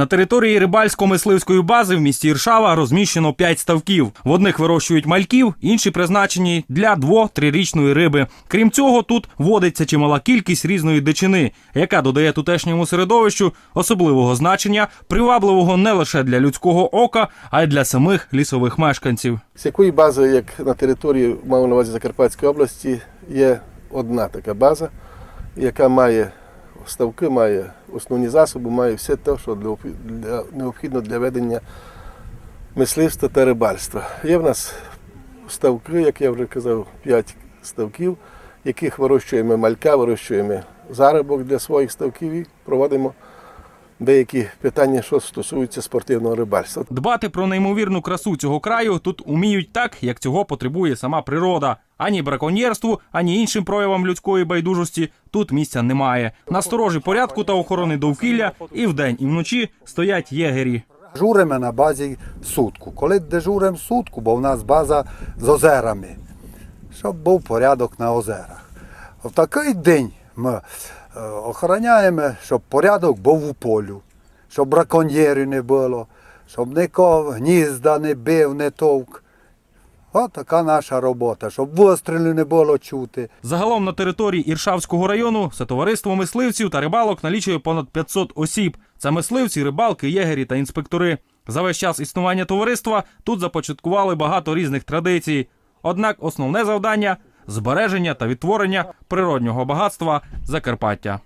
На території рибальсько-мисливської бази в місті Іршава розміщено 5 ставків. В одних вирощують мальків, інші призначені для дво-трирічної риби. Крім цього, тут водиться чимала кількість різної дичини, яка додає тутешньому середовищу особливого значення, привабливого не лише для людського ока, а й для самих лісових мешканців. З якої бази, як на території, маю на увазі Закарпатської області, є одна така база, яка має ставки, має основні засоби, має все те, що для, для, необхідно для ведення мисливства та рибальства. Є в нас ставки, як я вже казав, 5 ставків, яких вирощуємо малька, вирощуємо заробок для своїх ставків і проводимо деякі питання, що стосуються спортивного рибальства. Дбати про неймовірну красу цього краю тут уміють так, як цього потребує сама природа. Ані браконьєрству, ані іншим проявам людської байдужості тут місця немає. На сторожі порядку та охорони довкілля і вдень, і вночі стоять єгері. Дежуримо на базі сутку. Коли дежуримо сутку, бо в нас база з озерами, щоб був порядок на озерах. В такий день ми е, охороняємо, щоб порядок був у полю, щоб браконьєрів не було, щоб нікого гнізда не бив, не товк. От така наша робота, щоб вистрілів не було чути. Загалом на території Іршавського району все товариство мисливців та рибалок налічує понад 500 осіб. Це мисливці, рибалки, єгері та інспектори. За весь час існування товариства тут започаткували багато різних традицій. Однак основне завдання збереження та відтворення природнього багатства Закарпаття.